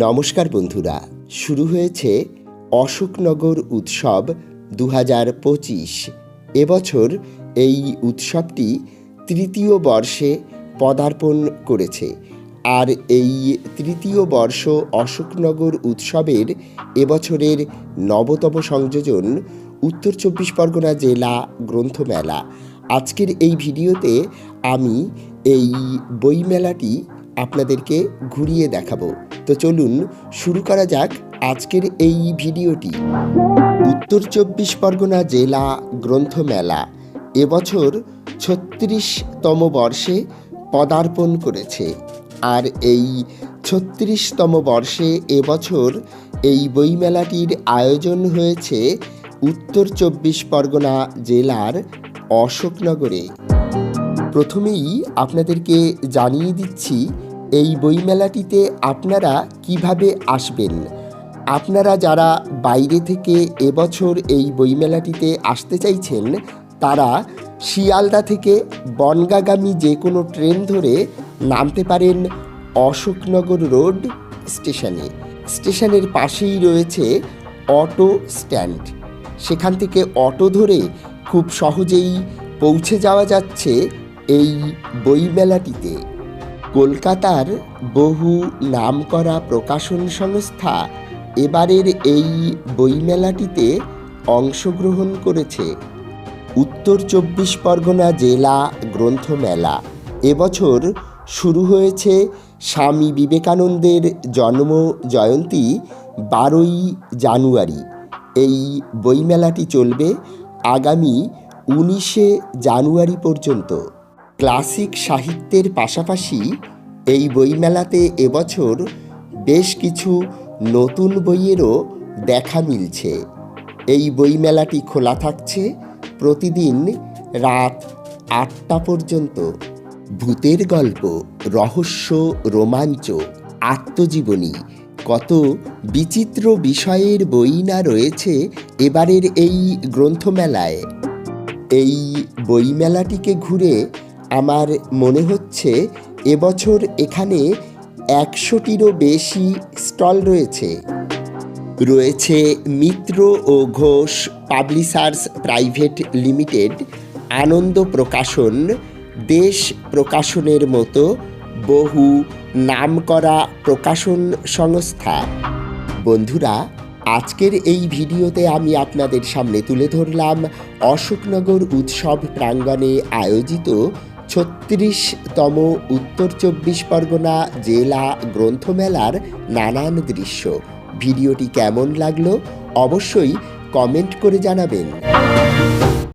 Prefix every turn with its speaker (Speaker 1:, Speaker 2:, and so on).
Speaker 1: নমস্কার বন্ধুরা, শুরু হয়েছে অশোকনগর উৎসব দু হাজার পঁচিশ। এবছর এই উৎসবটি তৃতীয় বর্ষে পদার্পণ করেছে। আর এই তৃতীয় বর্ষ অশোকনগর উৎসবের এবছরের নবতম সংযোজন উত্তর চব্বিশ পরগনা জেলা গ্রন্থমেলা। আজকের এই ভিডিওতে আমি এই বইমেলাটি আপনাদেরকে ঘুরিয়ে দেখাবো। তো চলুন শুরু করা যাক আজকের এই ভিডিওটি। উত্তর চব্বিশ পরগনা জেলা গ্রন্থমেলা এবছর ছত্রিশতম বর্ষে পদার্পণ করেছে। আর এই ছত্রিশতম বর্ষে এবছর এই বইমেলাটির আয়োজন হয়েছে উত্তর চব্বিশ পরগনা জেলার অশোকনগরে। প্রথমেই আপনাদেরকে জানিয়ে দিচ্ছি, এই বইমেলাটিতে আপনারা কীভাবে আসবেন? আপনারা যারা বাইরে থেকে এবছর এই বইমেলাটিতে আসতে চাইছেন, তারা শিয়ালদা থেকে বনগাগামী যে কোনো ট্রেন ধরে নামতে পারেন অশোকনগর রোড স্টেশনে। স্টেশনের পাশেই রয়েছে অটো স্ট্যান্ড। সেখান থেকে অটো ধরে খুব সহজেই পৌঁছে যাওয়া যাচ্ছে এই বইমেলাটিতে কলকাতার বহু নামকরা প্রকাশন সংস্থা এবারের এই বইমেলাটিতে অংশগ্রহণ করেছে উত্তর চব্বিশ পরগনা জেলা গ্রন্থমেলা। এবছর শুরু হয়েছে স্বামী বিবেকানন্দের জন্ম জয়ন্তী বারোই জানুয়ারি। এই বইমেলাটি চলবে আগামী উনিশে জানুয়ারি পর্যন্ত। ক্লাসিক সাহিত্যের পাশাপাশি এই বইমেলাতে এবছর বেশ কিছু নতুন বইয়েরও দেখা মিলছে। এই বইমেলাটি খোলা থাকছে প্রতিদিন রাত আটটা পর্যন্ত। ভূতের গল্প, রহস্য, রোমাঞ্চ, আত্মজীবনী, কত বিচিত্র বিষয়ের বই না রয়েছে এবারের এই গ্রন্থমেলায়। এই বইমেলাটিকে ঘুরে আমার মনে হচ্ছে এবছর এখানে একশোটিরও বেশি স্টল রয়েছে। রয়েছে মিত্র ও Ghosh publishers private limited, Ananda Prakashan, Desh প্রকাশনের মতো বহু নামকরা প্রকাশন সংস্থা। বন্ধুরা, আজকের এই ভিডিওতে আমি আপনাদের সামনে তুলে ধরলাম অশোকনগর উৎসব প্রাঙ্গণে আয়োজিত ছত্রিশতম উত্তর চব্বিশ পরগনা জেলা গ্রন্থমেলার নানান দৃশ্য। ভিডিওটি কেমন লাগল অবশ্যই কমেন্ট করে জানাবেন।